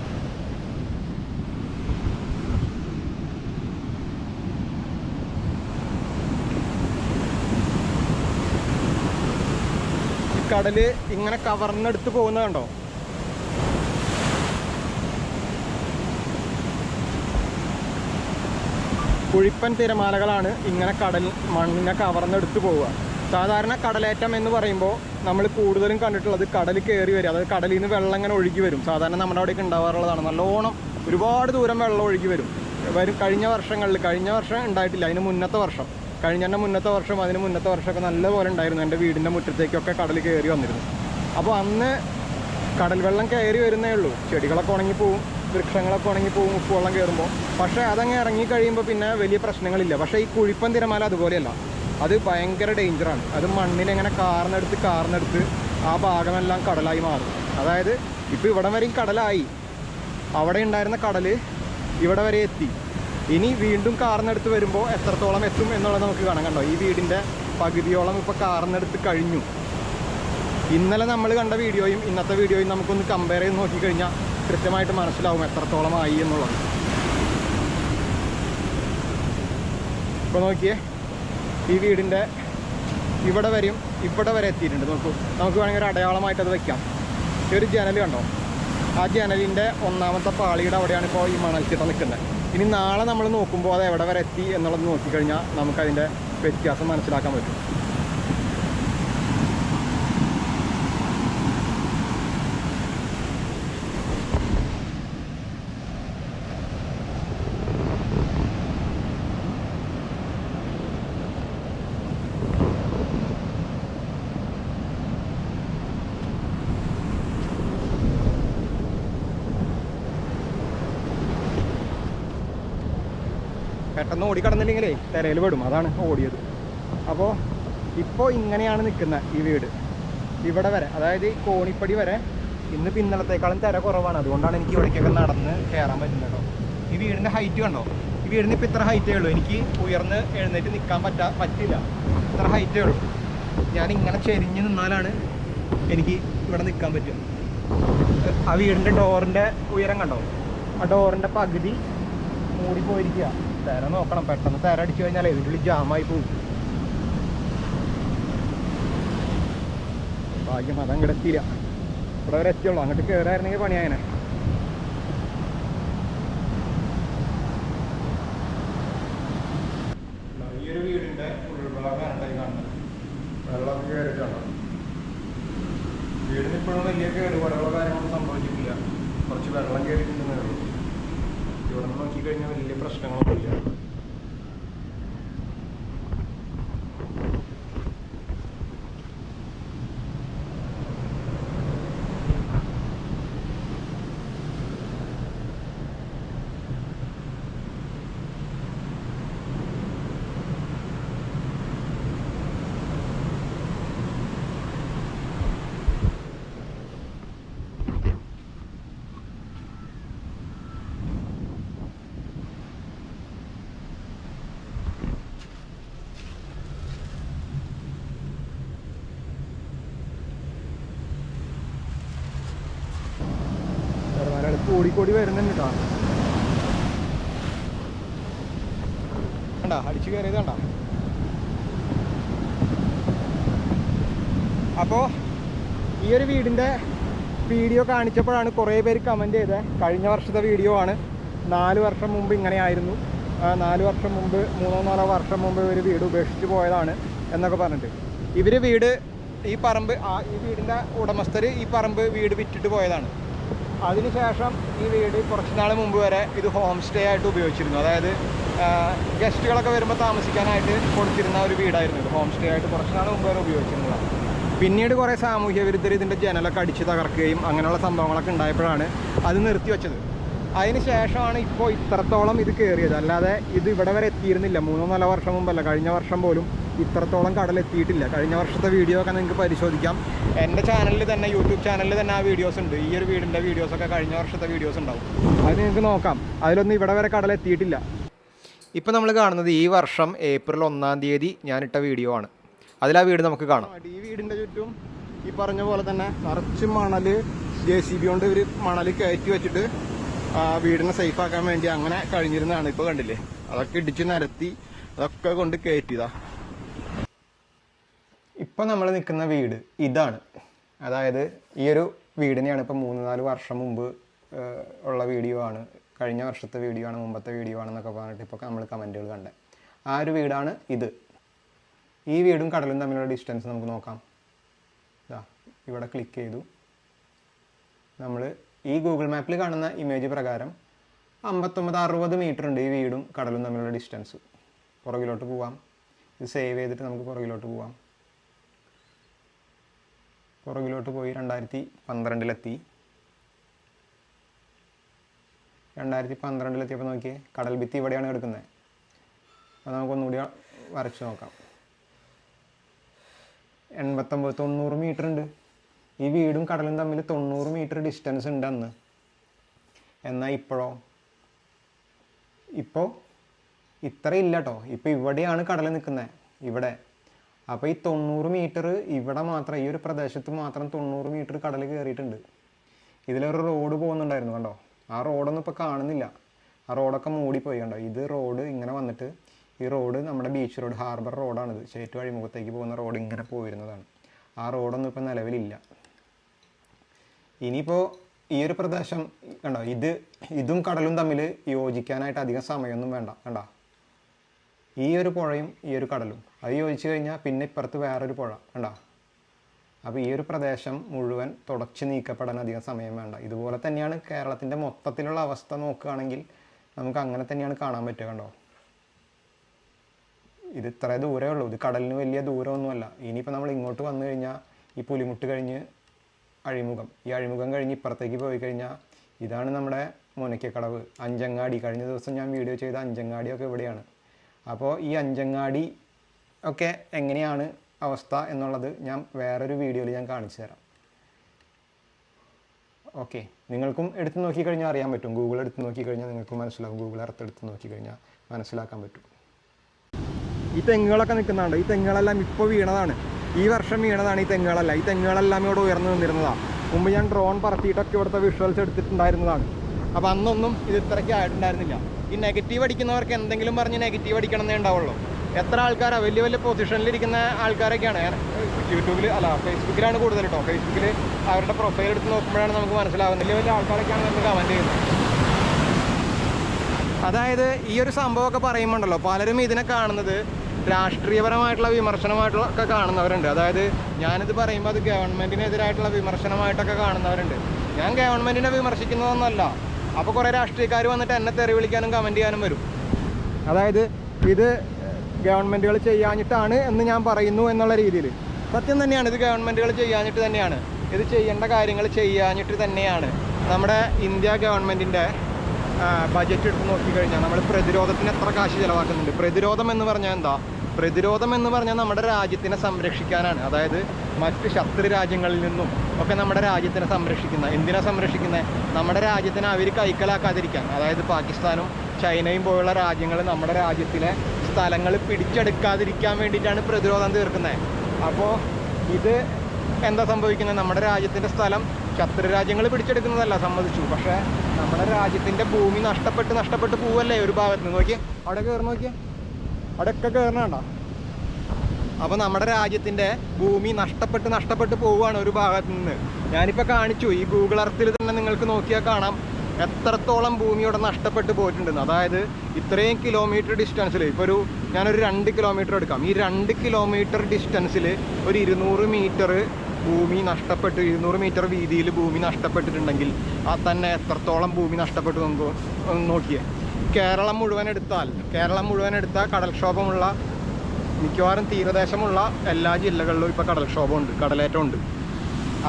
കടൽ ഇങ്ങനെ കവർന്നെടുത്ത് പോകുന്നത് കണ്ടോ? കുഴിപ്പൻ തിരമാലകളാണ് ഇങ്ങനെ കടൽ മണ്ണിനെ കവർന്നെടുത്ത് പോവുക. സാധാരണ കടലേറ്റം എന്ന് പറയുമ്പോൾ നമ്മൾ കൂടുതലും കണ്ടിട്ടുള്ളത് കടൽ കയറി വരും അതായത് കടലിൽ നിന്ന് വെള്ളം ഇങ്ങനെ ഒഴുകി വരും. സാധാരണ നമ്മുടെ അവിടെയൊക്കെ ഉണ്ടാവാറുള്ളതാണ്. നല്ലോണം ഒരുപാട് ദൂരം വെള്ളം ഒഴുകി വരും. വരും. കഴിഞ്ഞ വർഷങ്ങളിൽ കഴിഞ്ഞ വർഷം ഉണ്ടായിട്ടില്ല. അതിന് മുന്നത്തെ വർഷം. കഴിഞ്ഞ മുന്നത്തെ വർഷം അതിന് മുന്നത്തെ വർഷമൊക്കെ നല്ലപോലെ ഉണ്ടായിരുന്നു. എന്റെ വീടിന്റെ മുറ്റത്തേക്കൊക്കെ കടൽ കയറി വന്നിരുന്നു. അപ്പോൾ അന്ന് കടൽ വെള്ളം കയറി വരുന്നേ ഉള്ളൂ. ചെടികളൊക്കെ ഉണങ്ങി പോവും വൃക്ഷങ്ങളൊക്കെ ഉണങ്ങി പോകും ഉപ്പുവെള്ളം കയറുമ്പോൾ. പക്ഷേ അതങ്ങ് ഇറങ്ങി കഴിയുമ്പോൾ പിന്നെ വലിയ പ്രശ്നങ്ങളില്ല. പക്ഷേ ഈ കുഴിപ്പൻ തിരമാല അതുപോലെയല്ല. അത് ഭയങ്കര ഡേഞ്ചറാണ്. അത് മണ്ണിനെങ്ങനെ കാർന്നെടുത്ത് കാർന്നെടുത്ത് ആ ഭാഗമെല്ലാം കടലായി മാറും. അതായത് ഇപ്പോൾ ഇവിടം വരെയും കടലായി. അവിടെ ഉണ്ടായിരുന്ന കടൽ ഇവിടെ വരെ എത്തി. ഇനി വീണ്ടും കാർന്നെടുത്ത് വരുമ്പോൾ എത്രത്തോളം എത്തും എന്നുള്ളത് നമുക്ക് കാണാം കണ്ടോ? ഈ വീടിന്റെ പകുതിയോളം ഇപ്പോൾ കാർന്നെടുത്ത് കഴിഞ്ഞു. ഇന്നലെ നമ്മൾ കണ്ട വീഡിയോയും ഇന്നത്തെ വീഡിയോയും നമുക്കൊന്ന് കമ്പയർ ചെയ്ത് നോക്കിക്കഴിഞ്ഞാൽ കൃത്യമായിട്ട് മനസ്സിലാവും എത്രത്തോളം ആയി എന്നുള്ളത്. ഇപ്പോൾ നോക്കിയേ ഈ വീടിന്റെ ഇവിടെ വരെയും ഇവിടെ വരെ എത്തിയിട്ടുണ്ട്. നോക്കൂ നമുക്ക് വേണമെങ്കിൽ ഒരു അടയാളമായിട്ട് അത് വെക്കാം. ഈ ഒരു ജനൽ കണ്ടോ? ആ ജനലിന്റെ ഒന്നാമത്തെ പാളിയുടെ അവിടെയാണ് ഇപ്പോൾ ഈ മണൽച്ചിട്ട നിൽക്കുന്നത്. ഇനി നാളെ നമ്മൾ നോക്കുമ്പോൾ അത് എവിടെ വരെ എത്തി എന്നുള്ളത് നോക്കിക്കഴിഞ്ഞാൽ നമുക്കതിന്റെ വ്യത്യാസം മനസ്സിലാക്കാൻ പറ്റും. പെട്ടെന്ന് ഓടിക്കടന്നില്ലെങ്കിലേ തിരയിൽ വിടും അതാണ് ഓടിയത്. അപ്പോൾ ഇപ്പോൾ ഇങ്ങനെയാണ് നിൽക്കുന്നത് ഈ വീട്. ഇവിടെ വരെ അതായത് ഈ കോണിപ്പടി വരെ ഇന്ന് പിന്നലത്തേക്കാളും തിര കുറവാണ്. അതുകൊണ്ടാണ് എനിക്ക് ഇവിടേക്കൊക്കെ നടന്ന് കയറാൻ പറ്റുന്നത് കേട്ടോ. ഈ വീടിന്റെ ഹൈറ്റ് കണ്ടോ? ഈ വീടിന് ഇപ്പോൾ ഇത്ര ഹൈറ്റേ ഉള്ളൂ. എനിക്ക് ഉയർന്ന് എഴുന്നേറ്റ് നിൽക്കാൻ പറ്റാ പറ്റില്ല. ഇത്ര ഹൈറ്റേ ഉള്ളൂ. ഞാൻ ഇങ്ങനെ ചെരിഞ്ഞ് നിന്നാലാണ് എനിക്ക് ഇവിടെ നിൽക്കാൻ പറ്റുക. ആ വീടിന്റെ ഡോറിന്റെ ഉയരം കണ്ടോ? ആ ഡോറിന്റെ പകുതി മൂടി പോയിരിക്കുക തിര നോക്കണം. പെട്ടെന്ന് തിര അടിച്ചു കഴിഞ്ഞാൽ ഇതിനുള്ളിൽ ജാമായി പോകും ഭാഗ്യം അത് അങ്ങോട്ട് എത്തിയില്ല. ഇവിടെ വരെ എത്തിയുള്ളൂ. അങ്ങോട്ട് കയറായിരുന്നെങ്കിൽ പണിയായനെ ഈ വീടിന് ഇപ്പോഴും വലിയ കേടുപാടുകളോ കാര്യങ്ങളൊന്നും സംഭവിച്ചിട്ടില്ല. കുറച്ച് വെള്ളം കയറിയിട്ടുണ്ടെന്നേ ഉള്ളൂ. ഇവിടെ നിന്ന് നോക്കിക്കഴിഞ്ഞാൽ വലിയ പ്രശ്നങ്ങളൊന്നുമില്ല. കൂടിക്കൂടി വരുന്നുണ്ട് കേട്ടോ. കണ്ടാ? അടിച്ചു കയറിയത് കണ്ട? അപ്പോൾ ഈ ഒരു വീടിന്റെ വീഡിയോ കാണിച്ചപ്പോഴാണ് കുറേ പേര് കമന്റ് ചെയ്തത് കഴിഞ്ഞ വർഷത്തെ വീഡിയോ ആണ്. നാല് വർഷം മുമ്പ് ഇങ്ങനെയായിരുന്നു നാല് വർഷം മുമ്പ് മൂന്നോ നാലോ വർഷം മുമ്പ് ഇവർ വീട് ഉപേക്ഷിച്ച് പോയതാണ് എന്നൊക്കെ പറഞ്ഞിട്ട്. ഇവർ വീട് ഈ പറമ്പ് ഈ വീടിന്റെ ഉടമസ്ഥർ ഈ പറമ്പ് വീട് വിറ്റിട്ട് പോയതാണ്. അതിനുശേഷം ഈ വീട് കുറച്ച് നാൾ മുമ്പ് വരെ ഇത് ഹോം സ്റ്റേ ആയിട്ട് ഉപയോഗിച്ചിരുന്നു. അതായത് ഗസ്റ്റുകളൊക്കെ വരുമ്പോൾ താമസിക്കാനായിട്ട് കൊടുത്തിരുന്ന ഒരു വീടായിരുന്നു ഇത്. ഹോം സ്റ്റേ ആയിട്ട് കുറച്ച് നാൾ മുമ്പ് വരെ ഉപയോഗിച്ചിരുന്നതാണ്. പിന്നീട് കുറേ സാമൂഹ്യ വിരുദ്ധർ ഇതിന്റെ ജനലൊക്കെ അടിച്ച് തകർക്കുകയും അങ്ങനെയുള്ള സംഭവങ്ങളൊക്കെ ഉണ്ടായപ്പോഴാണ് അത് നിർത്തി വെച്ചത്. അതിന് ശേഷമാണ് ഇപ്പോൾ ഇത്രത്തോളം ഇത് കയറിയത് അല്ലാതെ ഇത് ഇവിടെ വരെ എത്തിയിരുന്നില്ല. മൂന്നോ നാലോ വർഷം മുമ്പല്ല. കഴിഞ്ഞ വർഷം പോലും ഇത്രത്തോളം കടലെത്തിയിട്ടില്ല. കഴിഞ്ഞ വർഷത്തെ വീഡിയോ ഒക്കെ നിങ്ങൾക്ക് പരിശോധിക്കാം. എന്റെ ചാനലിൽ തന്നെ യൂട്യൂബ് ചാനലിൽ തന്നെ ആ വീഡിയോസ് ഉണ്ട്. ഈ ഒരു വീടിന്റെ വീഡിയോസൊക്കെ കഴിഞ്ഞ വർഷത്തെ വീഡിയോസ് ഉണ്ടാവും. അത് നിങ്ങൾക്ക് നോക്കാം. അതിലൊന്നും ഇവിടെ വരെ കടലെത്തിയിട്ടില്ല. ഇപ്പം നമ്മൾ കാണുന്നത് ഈ വർഷം ഏപ്രിൽ ഒന്നാം തീയതി ഞാനിട്ട വീഡിയോ ആണ്. അതിൽ ആ വീട് നമുക്ക് കാണാം. ഈ വീടിന്റെ ചുറ്റും ഈ പറഞ്ഞ പോലെ തന്നെ നിറച്ച് മണൽ ജെ സി ബി കൊണ്ട് ഇവർ മണൽ കയറ്റി വെച്ചിട്ട് ആ വീടിനെ സേഫ് ആക്കാൻ വേണ്ടി അങ്ങനെ കഴിഞ്ഞിരുന്നതാണ് ഇപ്പോൾ കണ്ടില്ലേ? അതൊക്കെ ഇടിച്ച് നിരത്തി അതൊക്കെ കൊണ്ട് കയറ്റിയതാ. ഇപ്പം നമ്മൾ നിൽക്കുന്ന വീട് ഇതാണ്. അതായത് ഈ ഒരു വീടിനെയാണ് ഇപ്പം മൂന്ന് നാല് വർഷം മുമ്പ് ഉള്ള വീഡിയോ ആണ്. കഴിഞ്ഞ വർഷത്തെ വീഡിയോ ആണ് മുമ്പത്തെ വീഡിയോ ആണെന്നൊക്കെ പറഞ്ഞിട്ട് ഇപ്പോൾ നമ്മൾ കമന്റുകൾ കണ്ടത് ആ ഒരു വീടാണ് ഇത്. ഈ വീടും കടലും തമ്മിലുള്ള ഡിസ്റ്റൻസ് നമുക്ക് നോക്കാം. ഇതാ ഇവിടെ ക്ലിക്ക് ചെയ്തു. നമ്മൾ ഈ ഗൂഗിൾ മാപ്പിൽ കാണുന്ന ഇമേജ് പ്രകാരം അമ്പത്തൊമ്പത് അറുപത് മീറ്റർ ഉണ്ട് ഈ വീടും കടലും തമ്മിലുള്ള ഡിസ്റ്റൻസ് പുറകിലോട്ട് പോവാം. ഇത് സേവ് ചെയ്തിട്ട് നമുക്ക് പുറകിലോട്ട് പോവാം. പുറകിലോട്ട് പോയി രണ്ടായിരത്തി പന്ത്രണ്ടിലെത്തി. രണ്ടായിരത്തി പന്ത്രണ്ടിലെത്തിയപ്പോൾ നോക്കിയേ കടൽ ഭിത്തി ഇവിടെയാണ് കിടക്കുന്നത്. അപ്പോൾ നമുക്കൊന്നുകൂടി വരച്ച് നോക്കാം. എൺപത്തൊമ്പത് തൊണ്ണൂറ് മീറ്റർ ഉണ്ട്. ഈ വീടും കടലും തമ്മിൽ തൊണ്ണൂറ് മീറ്റർ ഡിസ്റ്റൻസ് ഉണ്ട് അന്ന്. എന്നാൽ ഇപ്പോഴോ? ഇപ്പോൾ ഇത്ര ഇല്ല കേട്ടോ ഇപ്പോൾ ഇവിടെയാണ് കടൽ നിൽക്കുന്നത്. ഇവിടെ അപ്പോൾ ഈ തൊണ്ണൂറ് മീറ്റർ ഇവിടെ മാത്രം ഈ ഒരു പ്രദേശത്ത് മാത്രം തൊണ്ണൂറ് മീറ്റർ കടൽ കയറിയിട്ടുണ്ട് ഇതിലൊരു റോഡ് പോകുന്നുണ്ടായിരുന്നു കണ്ടോ? ആ റോഡൊന്നും ഇപ്പോൾ കാണുന്നില്ല. ആ റോഡൊക്കെ മൂടിപ്പോയി കണ്ടോ? ഇത് റോഡ് ഇങ്ങനെ വന്നിട്ട് ഈ റോഡ് നമ്മുടെ ബീച്ച് റോഡ് ഹാർബർ റോഡാണിത് ചേറ്റു വഴിമുഖത്തേക്ക് പോകുന്ന റോഡ് ഇങ്ങനെ പോയിരുന്നതാണ്. ആ റോഡൊന്നും ഇപ്പോൾ നിലവിലില്ല. ഇനിയിപ്പോൾ ഈ ഒരു പ്രദേശം കണ്ടോ? ഇത് ഇതും കടലും തമ്മിൽ യോജിക്കാനായിട്ട് അധികം സമയമൊന്നും വേണ്ട കണ്ടോ? ഈ ഒരു പുഴയും ഈ ഒരു കടലും. അത് ചോദിച്ചു കഴിഞ്ഞാൽ പിന്നെ ഇപ്പുറത്ത് വേറൊരു പുഴ കണ്ടോ? അപ്പോൾ ഈ ഒരു പ്രദേശം മുഴുവൻ തുടച്ച് നീക്കപ്പെടാൻ അധികം സമയം വേണ്ട. ഇതുപോലെ തന്നെയാണ് കേരളത്തിന്റെ മൊത്തത്തിലുള്ള അവസ്ഥ നോക്കുകയാണെങ്കിൽ നമുക്ക് അങ്ങനെ തന്നെയാണ് കാണാൻ പറ്റുക കണ്ടോ? ഇത് ഇത്ര ദൂരമേ ഉള്ളൂ. ഇത് കടലിന് വലിയ ദൂരമൊന്നുമല്ല. ഇനിയിപ്പോൾ നമ്മൾ ഇങ്ങോട്ട് വന്നു കഴിഞ്ഞാൽ ഈ പുലിമുട്ട് കഴിഞ്ഞ് അഴിമുഖം. ഈ അഴിമുഖം കഴിഞ്ഞ് ഇപ്പുറത്തേക്ക് പോയി കഴിഞ്ഞാൽ ഇതാണ് നമ്മുടെ മുനയ്ക്കക്കടവ്. അഞ്ചങ്ങാടി. കഴിഞ്ഞ ദിവസം ഞാൻ വീഡിയോ ചെയ്ത അഞ്ചങ്ങാടിയൊക്കെ ഇവിടെയാണ്. അപ്പോൾ ഈ അഞ്ചങ്ങാടി ഒക്കെ എങ്ങനെയാണ് അവസ്ഥ എന്നുള്ളത് ഞാൻ വേറൊരു വീഡിയോയിൽ ഞാൻ കാണിച്ചു തരാം. ഓക്കെ നിങ്ങൾക്കും എടുത്ത് നോക്കിക്കഴിഞ്ഞാൽ അറിയാൻ പറ്റും. ഗൂഗിൾ എടുത്ത് നോക്കിക്കഴിഞ്ഞാൽ നിങ്ങൾക്ക് മനസ്സിലാവും. ഗൂഗിൾ എർത്ത് എടുത്ത് നോക്കിക്കഴിഞ്ഞാൽ മനസ്സിലാക്കാൻ പറ്റും. ഈ തെങ്ങുകളൊക്കെ നിൽക്കുന്നതാണ് ഈ തെങ്ങുകളെല്ലാം ഇപ്പോൾ വീണതാണ്. ഈ വർഷം വീണതാണ് ഈ തെങ്ങുകളല്ല. ഈ തെങ്ങുകളെല്ലാം ഇവിടെ ഉയർന്നു നിന്നിരുന്നതാണ് മുമ്പ് ഞാൻ ഡ്രോൺ പറത്തിയിട്ടൊക്കെ ഇവിടുത്തെ വിഷ്വൽസ് എടുത്തിട്ടുണ്ടായിരുന്നതാണ്. അപ്പോൾ അന്നൊന്നും ഇത് ഇത്രയ്ക്ക് ആയിട്ടുണ്ടായിരുന്നില്ല. ഈ നെഗറ്റീവ് അടിക്കുന്നവർക്ക് എന്തെങ്കിലും പറഞ്ഞ് നെഗറ്റീവ് അടിക്കണമെന്നേ ഉണ്ടാവുള്ളൂ. എത്ര ആൾക്കാരാണ് വലിയ വലിയ പൊസിഷനിലിരിക്കുന്ന ആൾക്കാരൊക്കെയാണ്. യൂട്യൂബിൽ അല്ല ഫേസ്ബുക്കിലാണ് കൂടുതൽ കേട്ടോ ഫേസ്ബുക്കിൽ അവരുടെ പ്രൊഫൈൽ എടുത്ത് നോക്കുമ്പോഴാണ് നമുക്ക് മനസ്സിലാവുന്നത്. വലിയ വലിയ ആൾക്കാരൊക്കെയാണ് നമുക്ക് കമന്റ് ചെയ്യുന്നത്. അതായത് ഈ ഒരു സംഭവമൊക്കെ പറയുമ്പോണ്ടല്ലോ പലരും ഇതിനെ കാണുന്നത് രാഷ്ട്രീയപരമായിട്ടുള്ള വിമർശനമായിട്ടുള്ള ഒക്കെ കാണുന്നവരുണ്ട്. അതായത് ഞാനിത് പറയുമ്പോൾ അത് ഗവൺമെന്റിനെതിരായിട്ടുള്ള വിമർശനമായിട്ടൊക്കെ കാണുന്നവരുണ്ട്. ഞാൻ ഗവൺമെന്റിനെ വിമർശിക്കുന്നതൊന്നുമല്ല അപ്പോൾ കുറേ രാഷ്ട്രീയക്കാർ വന്നിട്ട് എന്നെ തെറി വിളിക്കാനും കമന്റ് ചെയ്യാനും വരും. അതായത് ഇത് ഗവൺമെന്റുകൾ ചെയ്യാഞ്ഞിട്ടാണ് എന്ന് ഞാൻ പറയുന്നു എന്നുള്ള രീതിയിൽ. സത്യം തന്നെയാണ് ഇത് ഗവൺമെന്റുകൾ ചെയ്യാഞ്ഞിട്ട് തന്നെയാണ്. ഇത് ചെയ്യേണ്ട കാര്യങ്ങൾ ചെയ്യാഞ്ഞിട്ട് തന്നെയാണ്. നമ്മുടെ ഇന്ത്യ ഗവൺമെന്റിന്റെ ബജറ്റ് എടുത്ത് നോക്കിക്കഴിഞ്ഞാൽ നമ്മൾ പ്രതിരോധത്തിന് എത്ര കാശ് ചിലവാക്കുന്നുണ്ട്. പ്രതിരോധം എന്ന് പറഞ്ഞാൽ എന്താ? പ്രതിരോധം എന്ന് പറഞ്ഞാൽ നമ്മുടെ രാജ്യത്തിനെ സംരക്ഷിക്കാനാണ്. അതായത് മറ്റ് ശത്രു രാജ്യങ്ങളിൽ നിന്നും ഒക്കെ നമ്മുടെ രാജ്യത്തിനെ സംരക്ഷിക്കുന്ന എന്തിനാ സംരക്ഷിക്കുന്നത് നമ്മുടെ രാജ്യത്തിനെ അവർ കൈക്കലാക്കാതിരിക്കാൻ. അതായത് പാകിസ്ഥാനും ചൈനയും പോലുള്ള രാജ്യങ്ങൾ നമ്മുടെ രാജ്യത്തിലെ സ്ഥലങ്ങൾ പിടിച്ചെടുക്കാതിരിക്കാൻ വേണ്ടിയിട്ടാണ് പ്രതിരോധം തീർക്കുന്നത് അപ്പോൾ ഇത് എന്താ സംഭവിക്കുന്നത് നമ്മുടെ രാജ്യത്തിന്റെ സ്ഥലം ശത്രു രാജ്യങ്ങൾ പിടിച്ചെടുക്കുന്നതല്ല സമ്മതിച്ചു. പക്ഷേ നമ്മുടെ രാജ്യത്തിന്റെ ഭൂമി നഷ്ടപ്പെട്ട് നഷ്ടപ്പെട്ട് പോവല്ലേ ഒരു ഭാഗത്ത് നിന്ന്. നോക്കിയേ. അവിടെ കയറി നോക്കിയേ. അവിടെയൊക്കെ കയറണണ്ട അപ്പോൾ നമ്മുടെ രാജ്യത്തിന്റെ ഭൂമി നഷ്ടപ്പെട്ട് നഷ്ടപ്പെട്ട് പോവുകയാണ് ഒരു ഭാഗത്ത് നിന്ന്. ഞാനിപ്പോൾ കാണിച്ചു ഈ ഗൂഗിൾ എർത്തിൽ തന്നെ നിങ്ങൾക്ക് നോക്കിയാൽ കാണാം. എത്രത്തോളം ഭൂമി ഇവിടെ നഷ്ടപ്പെട്ട് പോയിട്ടുണ്ടെന്ന്. അതായത് ഇത്രയും കിലോമീറ്റർ ഡിസ്റ്റൻസിൽ ഇപ്പോൾ ഒരു ഞാനൊരു രണ്ട് കിലോമീറ്റർ എടുക്കാം. ഈ രണ്ട് കിലോമീറ്റർ ഡിസ്റ്റൻസിൽ ഒരു ഇരുന്നൂറ് മീറ്റർ ഭൂമി നഷ്ടപ്പെട്ട് ഇരുന്നൂറ് മീറ്റർ വീതിയിൽ ഭൂമി നഷ്ടപ്പെട്ടിട്ടുണ്ടെങ്കിൽ ആ തന്നെ എത്രത്തോളം ഭൂമി നഷ്ടപ്പെട്ടു നോക്കിയേ. കേരളം മുഴുവൻ എടുത്താൽ കേരളം മുഴുവൻ എടുത്താൽ കടൽക്ഷോഭമുള്ള മിക്കവാറും തീരദേശമുള്ള എല്ലാ ജില്ലകളിലും ഇപ്പോൾ കടൽക്ഷോഭമുണ്ട് കടലേറ്റമുണ്ട്.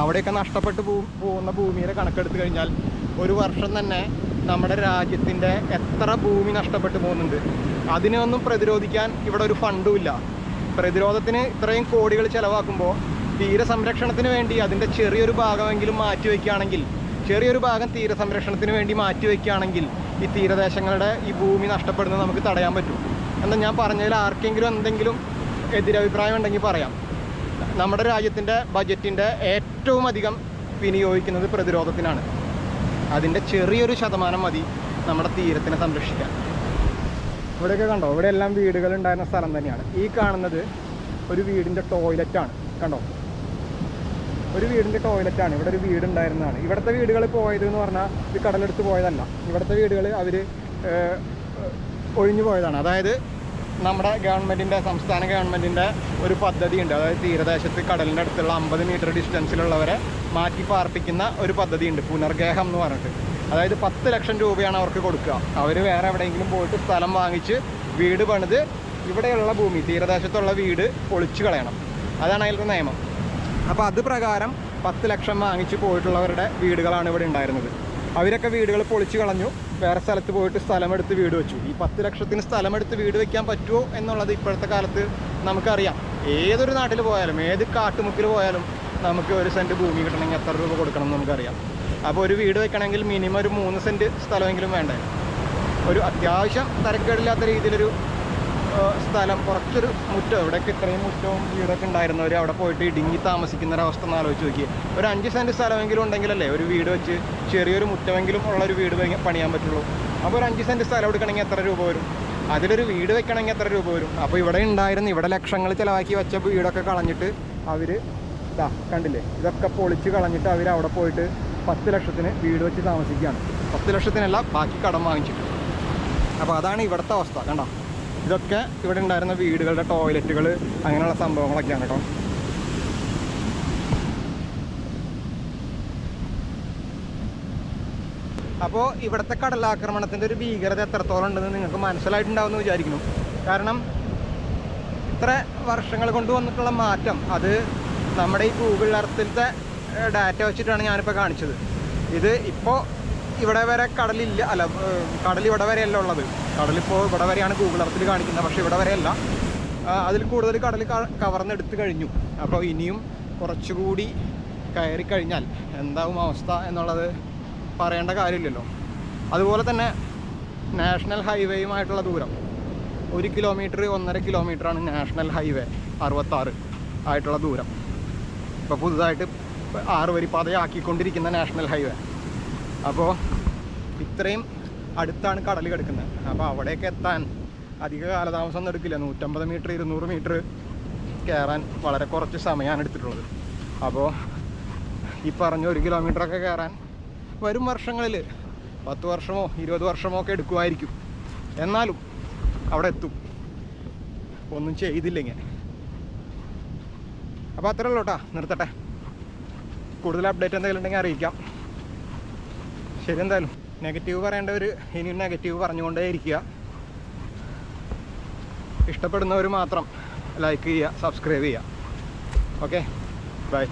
അവിടെയൊക്കെ നഷ്ടപ്പെട്ട് പോകുന്ന ഭൂമിയുടെ കണക്കെടുത്ത് കഴിഞ്ഞാൽ ഒരു വർഷം തന്നെ നമ്മുടെ രാജ്യത്തിന്റെ എത്ര ഭൂമി നഷ്ടപ്പെട്ടു പോകുന്നുണ്ട്. അതിനൊന്നും പ്രതിരോധിക്കാൻ ഇവിടെ ഒരു ഫണ്ടും ഇല്ല. പ്രതിരോധത്തിന് ഇത്രയും കോടികൾ ചിലവാക്കുമ്പോൾ തീരസംരക്ഷണത്തിന് വേണ്ടി അതിന്റെ ചെറിയൊരു ഭാഗമെങ്കിലും മാറ്റി വയ്ക്കുകയാണെങ്കിൽ ചെറിയൊരു ഭാഗം തീരസംരക്ഷണത്തിന് വേണ്ടി മാറ്റി വയ്ക്കുകയാണെങ്കിൽ ഈ തീരദേശങ്ങളുടെ ഈ ഭൂമി നഷ്ടപ്പെടുന്നത് നമുക്ക് തടയാൻ പറ്റും. എന്നാൽ ഞാൻ പറഞ്ഞതിൽ ആർക്കെങ്കിലും എന്തെങ്കിലും എതിരഭിപ്രായം ഉണ്ടെങ്കിൽ പറയാം. നമ്മുടെ രാജ്യത്തിന്റെ ബജറ്റിന്റെ ഏറ്റവും അധികം വിനിയോഗിക്കുന്നത് പ്രതിരോധത്തിനാണ്. അതിന്റെ ചെറിയൊരു ശതമാനം മതി നമ്മുടെ തീരത്തിനെ സംരക്ഷിക്കാൻ. ഇവിടെയൊക്കെ കണ്ടോ? ഇവിടെ എല്ലാം വീടുകൾ ഉണ്ടായിരുന്ന സ്ഥലം തന്നെയാണ്. ഈ കാണുന്നത് ഒരു വീടിന്റെ ടോയ്ലറ്റാണ് കണ്ടോ? ഒരു വീടിന്റെ ടോയ്ലറ്റാണ് ഇവിടെ ഒരു വീട് ഉണ്ടായിരുന്നതാണ്. ഇവിടുത്തെ വീടുകൾ പോയത് എന്ന് പറഞ്ഞാൽ ഇത് കടലെടുത്ത് പോയതല്ല. ഇവിടുത്തെ വീടുകൾ അവർ ഒഴിഞ്ഞു പോയതാണ്. അതായത് നമ്മുടെ ഗവൺമെന്റിന്റെ സംസ്ഥാന ഗവൺമെന്റിന്റെ ഒരു പദ്ധതിയുണ്ട്. അതായത് തീരദേശത്ത് കടലിന്റെ അടുത്തുള്ള അമ്പത് മീറ്റർ ഡിസ്റ്റൻസിലുള്ളവരെ മാറ്റി പാർപ്പിക്കുന്ന ഒരു പദ്ധതിയുണ്ട്. പുനർഗേഹം എന്ന് പറഞ്ഞിട്ട്. അതായത് പത്ത് ലക്ഷം രൂപയാണ് അവർക്ക് കൊടുക്കുക. അവർ വേറെ എവിടെയെങ്കിലും പോയിട്ട് സ്ഥലം വാങ്ങിച്ച് വീട് പണിത് ഇവിടെയുള്ള ഭൂമി തീരദേശത്തുള്ള വീട് പൊളിച്ചു കളയണം. അതാണ് അതിലത്തെ നിയമം. അപ്പോൾ അത് പ്രകാരം പത്ത് ലക്ഷം വാങ്ങിച്ച് പോയിട്ടുള്ളവരുടെ വീടുകളാണ് ഇവിടെ ഉണ്ടായിരുന്നത്. അവരൊക്കെ വീടുകൾ പൊളിച്ചു കളഞ്ഞു. വേറെ സ്ഥലത്ത് പോയിട്ട് സ്ഥലമെടുത്ത് വീട് വെച്ചു. ഈ പത്ത് ലക്ഷത്തിന് സ്ഥലമെടുത്ത് വീട് വെക്കാൻ പറ്റുമോ എന്നുള്ളത് ഇപ്പോഴത്തെ കാലത്ത് നമുക്കറിയാം. ഏതൊരു നാട്ടിൽ പോയാലും ഏത് കാട്ടുമുക്കിൽ പോയാലും നമുക്ക് ഒരു സെന്റ് ഭൂമി കിട്ടണമെങ്കിൽ എത്ര രൂപ കൊടുക്കണം എന്ന് നമുക്കറിയാം. അപ്പോൾ ഒരു വീട് വെക്കണമെങ്കിൽ മിനിമം ഒരു മൂന്ന് സെന്റ് സ്ഥലമെങ്കിലും വേണ്ടേ? ഒരു അത്യാവശ്യം തരക്കേടില്ലാത്ത രീതിയിലൊരു സ്ഥലം കുറച്ചൊരു മുറ്റം. ഇവിടെയൊക്കെ ഇത്രയും മുറ്റവും വീടൊക്കെ ഉണ്ടായിരുന്നവർ അവിടെ പോയിട്ട് ഇടുങ്ങി താമസിക്കുന്ന ഒന്ന് ആലോചിച്ച് നോക്കി ഒരു അഞ്ച് സെന്റ് സ്ഥലമെങ്കിലും ഉണ്ടെങ്കിലല്ലേ ഒരു വീട് വെച്ച് ചെറിയൊരു മുറ്റമെങ്കിലും ഉള്ളൊരു വീട് പണി- പണിയാൻ പറ്റുള്ളൂ. അപ്പോൾ ഒരു അഞ്ച് സെന്റ് സ്ഥലം എടുക്കണമെങ്കിൽ എത്ര രൂപ വരും? അതിലൊരു വീട് വെക്കണമെങ്കിൽ എത്ര രൂപ വരും? അപ്പോൾ ഇവിടെ ഉണ്ടായിരുന്നു ഇവിടെ ലക്ഷങ്ങൾ ചിലവാക്കി വെച്ച വീടൊക്കെ കളഞ്ഞിട്ട് അവർ ഇതാ കണ്ടില്ലേ? ഇതൊക്കെ പൊളിച്ച് കളഞ്ഞിട്ട് അവർ അവിടെ പോയിട്ട് പത്ത് ലക്ഷത്തിന് വീട് വെച്ച് താമസിക്കുകയാണ്. പത്ത് ലക്ഷത്തിനല്ല ബാക്കി കടം വാങ്ങിച്ചിട്ട്. അപ്പോൾ അതാണ് ഇവിടുത്തെ അവസ്ഥ. കണ്ടോ? ഇതൊക്കെ ഇവിടെ ഉണ്ടായിരുന്ന വീടുകളുടെ ടോയ്ലറ്റുകൾ അങ്ങനെയുള്ള സംഭവങ്ങളൊക്കെയാണ് കേട്ടോ അപ്പോൾ ഇവിടുത്തെ കടലാക്രമണത്തിന്റെ ഒരു ഭീകരത എത്രത്തോളം ഉണ്ടെന്ന് നിങ്ങൾക്ക് മനസ്സിലായിട്ടുണ്ടാവുമെന്ന് വിചാരിക്കുന്നു. കാരണം ഇത്ര വർഷങ്ങൾ കൊണ്ട് വന്നിട്ടുള്ള മാറ്റം അത് നമ്മുടെ ഈ ഗൂഗിൾ എർത്തിലത്തെ ഡാറ്റ വെച്ചിട്ടാണ് ഞാനിപ്പോൾ കാണിച്ചത്. ഇത് ഇപ്പോൾ ഇവിടെ വരെ കടലില്ല അല്ല കടൽ ഇവിടെ വരെയല്ല ഉള്ളത്. കടലിപ്പോൾ ഇവിടെ വരെയാണ് ഗൂഗിൾ അർത്തിൽ കാണിക്കുന്നത് പക്ഷേ ഇവിടെ വരെയല്ല. അതിൽ കൂടുതൽ കടൽ കവർന്നെടുത്ത് കഴിഞ്ഞു. അപ്പോൾ ഇനിയും കുറച്ചുകൂടി കയറി കഴിഞ്ഞാൽ എന്താവും അവസ്ഥ എന്നുള്ളത് പറയേണ്ട കാര്യമില്ലല്ലോ. അതുപോലെ തന്നെ നാഷണൽ ഹൈവേയുമായിട്ടുള്ള ദൂരം. ഒരു കിലോമീറ്റർ ഒന്നര കിലോമീറ്ററാണ് നാഷണൽ ഹൈവേ അറുപത്താറ് ആയിട്ടുള്ള ദൂരം. ഇപ്പോൾ പുതുതായിട്ട് ആറ് വരി പാതയാക്കിക്കൊണ്ടിരിക്കുന്ന നാഷണൽ ഹൈവേ. അപ്പോൾ ഇത്രയും അടുത്താണ് കടൽ കിടക്കുന്നത്. അപ്പോൾ അവിടെയൊക്കെ എത്താൻ അധിക കാലതാമസം ഒന്നും എടുക്കില്ല. നൂറ്റമ്പത് മീറ്റർ ഇരുന്നൂറ് മീറ്റർ കയറാൻ വളരെ കുറച്ച് സമയമാണ് എടുത്തിട്ടുള്ളത്. അപ്പോൾ ഈ പറഞ്ഞ ഒരു കിലോമീറ്ററൊക്കെ കയറാൻ വരും വർഷങ്ങളിൽ. പത്ത് വർഷമോ ഇരുപത് വർഷമോ ഒക്കെ എടുക്കുമായിരിക്കും. എന്നാലും അവിടെ എത്തും. ഒന്നും ചെയ്തില്ലെങ്കിൽ അപ്പോൾ അത്രേ ഉള്ളൂ കേട്ടോ. നിർത്തട്ടെ. കൂടുതൽ അപ്ഡേറ്റ് എന്തെങ്കിലും ഉണ്ടെങ്കിൽ അറിയിക്കാം. ശരി എന്തായാലും നെഗറ്റീവ് പറയേണ്ടവർ ഇനിയും നെഗറ്റീവ് പറഞ്ഞുകൊണ്ടേ ഇരിക്കുക. ഇഷ്ടപ്പെടുന്നവർ മാത്രം ലൈക്ക് ചെയ്യുക സബ്സ്ക്രൈബ് ചെയ്യുക. Okay bye